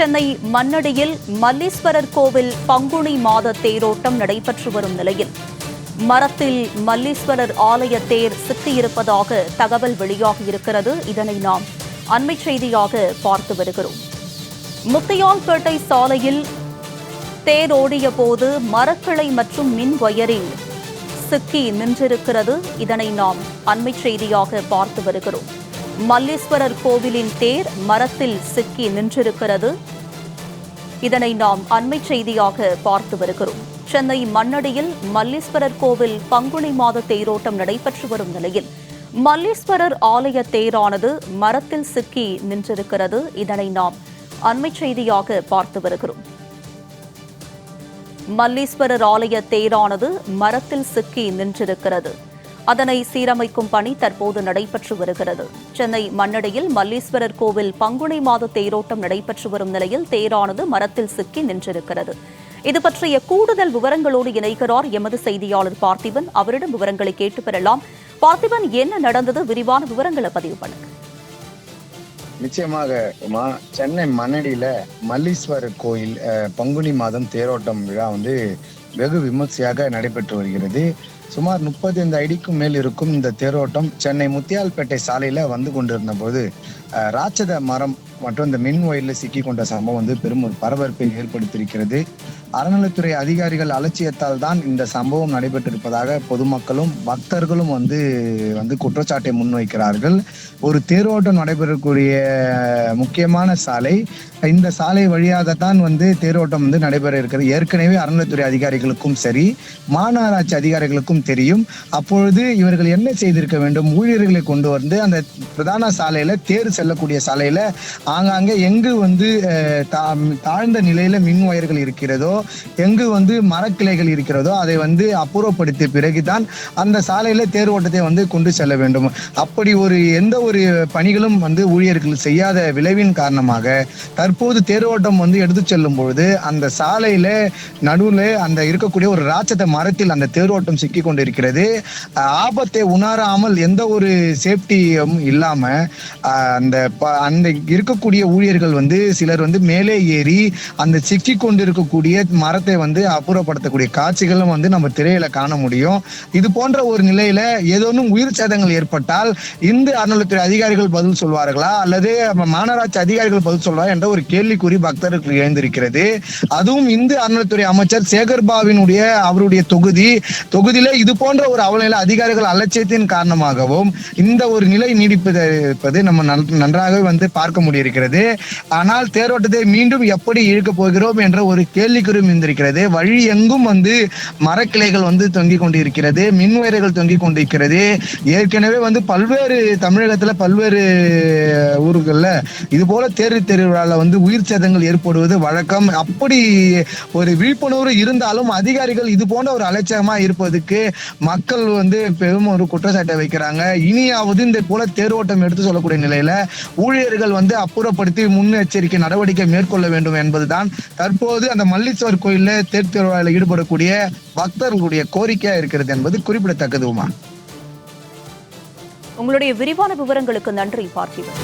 சென்னை மண்ணடியில் மல்லீஸ்வரர் கோவில் பங்குனி மாத தேரோட்டம் நடைபெற்று வரும் நிலையில். மரத்தில் மல்லீஸ்வரர் ஆலய தேர் சிக்கியிருப்பதாக தகவல் வெளியாகியிருக்கிறது. இதனை நாம் அண்மை செய்தியாக பார்த்து வருகிறோம். முத்தையால்பேட்டை சாலையில் தேரோடிய போது மரக்கிளை மற்றும் மின் ஒயரில் சிக்கி நின்றிருக்கிறது. இதனை நாம் அண்மை செய்தியாக பார்த்து வருகிறோம். மல்லீஸ்வரர் கோவிலின் தேர் மரத்தில் சிக்கி நின்றிருக்கிறது. இதனை நாம் அண்மை செய்தியாக பார்த்து வருகிறோம். சென்னை மண்ணடியில் மல்லீஸ்வரர் கோவில் பங்குனி மாத தேரோட்டம் நடைபெற்று வரும் நிலையில் மல்லீஸ்வரர் ஆலய தேரானது மரத்தில் சிக்கி நின்றிருக்கிறது. இதனை நாம் அண்மை செய்தியாக பார்த்து வருகிறோம். மல்லீஸ்வரர் ஆலய தேரானது மரத்தில் சிக்கி நின்றிருக்கிறது. அதனை சீரமைக்கும் பணி தற்போது நடைபெற்று வருகிறது. சென்னை மண்ணடியில் மல்லீஸ்வரர் கோவில் பங்குனி மாத தேரோட்டம் நடைபெற்று வரும் நிலையில் தேரானது மரத்தில் சிக்கி நின்றிருக்கிறது. இது பற்றிய கூடுதல் விவரங்களோடு இணைக்கிறார் எமது செய்தியாளர் பார்த்திபன். அவரிடம் விவரங்களை கேட்டு பெறலாம். பார்த்திபன் என்ன நடந்தது? விரிவான விவரங்களை பதிவு பண்ணுங்க. நிச்சயமாக உமா சென்னை மண்ணடியில மல்லீஸ்வரர் கோயில் அஹ், பங்குனி மாதம் தேரோட்டம் விழா வந்து வெகு விமர்சையாக நடைபெற்று வருகிறது. சுமார் முப்பத்தைந்து அடிக்கும் மேல் இருக்கும் இந்த தேரோட்டம் சென்னை முத்தியால்பேட்டை சாலையில வந்து கொண்டிருந்த போது ராட்சத மரம் மற்றும் இந்த மின் ஒயரில் சிக்கி கொண்ட சம்பவம் வந்து பெரும் ஒரு பரபரப்பை ஏற்படுத்தியிருக்கிறது. அறநிலைத்துறை அதிகாரிகள் அலட்சியத்தால் தான் இந்த சம்பவம் நடைபெற்றிருப்பதாக பொதுமக்களும் பக்தர்களும் வந்து வந்து குற்றச்சாட்டை முன்வைக்கிறார்கள். ஒரு தேரோட்டம் நடைபெறக்கூடிய முக்கியமான சாலை. இந்த சாலை வழியாக தான் வந்து தேரோட்டம் வந்து நடைபெற இருக்கிறது. ஏற்கனவே அறநிலைத்துறை அதிகாரிகளுக்கும் சரி மாநகராட்சி அதிகாரிகளுக்கும் தெரியும். அப்பொழுது இவர்கள் என்ன செய்திருக்க வேண்டும்? ஊழியர்களை கொண்டு வந்து அந்த பிரதான சாலையில தேர் செல்லக்கூடிய சாலையில ஆங்காங்கே எங்கு வந்து தா- தாழ்ந்த நிலையில மின் ஒயர்கள் இருக்கிறதோ எங்கு வந்து மரக்கிளைகள் இருக்கிறதோ அதை வந்து அப்புறப்படுத்திய பிறகுதான் அந்த சாலையில தேர் ஓட்டத்தை வந்து கொண்டு செல்ல வேண்டும். அப்படி ஒரு எந்த ஒரு பணிகளும் வந்து ஊழியர்கள் செய்யாத விளைவின் காரணமாக தற்போது தேர் ஓட்டம் வந்து எடுத்து செல்லும் பொழுது அந்த சாலையில நடுவில் அந்த இருக்கக்கூடிய ஒரு ராட்சத மரத்தில் அந்த தேரோட்டம் சிக்கி கொண்டிருக்கிறது. இருக்கிறது ஆபத்தை உணராமல் எந்த ஒரு சேஃப்டியும் இல்லாம அந்த அந்த ப- அந்த இருக்கக்கூடிய ஊழியர்கள் வந்து சிலர் வந்து மேலே ஏறி அந்த சிக்கி கொண்டிருக்கக்கூடிய மரத்தை வந்து அப்புறப்படுத்தக்கூடிய காட்சிகளும் வந்து நம்ம திரையில காண முடியும். இது போன்ற ஒரு நிலையில ஏதோனும் உயிர் சேதங்கள் ஏற்பட்டால் இந்து அறநிலைத்துறை அதிகாரிகள் பதில் சொல்வார்களா? அல்லது மாநகராட்சி அதிகாரிகள் பதில் சொல்வாரா என்ற ஒரு கேள்விக்குறி பக்தர்களுக்கு எழுந்திருக்கிறது. அதுவும் இந்து அறநிலைத்துறை அமைச்சர் சேகர் பாவினுடைய அவருடைய தொகுதி. தொகுதியில இது போன்ற ஒரு அவநிலை அதிகாரிகள் அலட்சியத்தின் காரணமாகவும் இந்த ஒரு நிலை நீடிப்பது இருப்பது நம்ம நன்றாகவே வந்து பார்க்க இருக்கிறது ஆனால் தேரோட்டத்தை மீண்டும் எப்படி இழுக்கப் போகிறோம் என்ற ஒரு கேள்விக்குறியும் இருந்திருக்கிறது வழி எங்கும் வந்து மரக்கிளைகள் வந்து தொங்கிக் கொண்டிருக்கிறது. மின்வயர்கள் தொங்கிக் கொண்டிருக்கிறது. ஏற்கனவே வந்து பல்வேறு தமிழகத்துல பல்வேறு ஊர்கள்ல இது போல தேர் திருவிழால வந்து உயிர் சேதங்கள் ஏற்படுவது வழக்கம். அப்படி ஒரு விழிப்புணர்வு இருந்தாலும் அதிகாரிகள் இது போன்ற ஒரு அலட்சியமா இருப்பதுக்கு மக்கள் வந்து பெரும் ஒரு குற்றச்சாட்டை வைக்கிறாங்க. இனியாவது இந்த போல தேரோட்டம் எடுத்து சொல்லக்கூடிய நிலையில ஊழியர்கள் வந்து அப்போ அப்புறப்படுத்தி முன்னெச்சரிக்கை நடவடிக்கை மேற்கொள்ள வேண்டும் என்பதுதான் தற்போது அந்த மல்லீஸ்வர் கோயில்ல தேர் திருவிழாவில் ஈடுபடக்கூடிய பக்தர்களுடைய கோரிக்கையா இருக்கிறது என்பது குறிப்பிடத்தக்கது உமா. உங்களுடைய விரிவான விவரங்களுக்கு நன்றி பார்த்திபன்.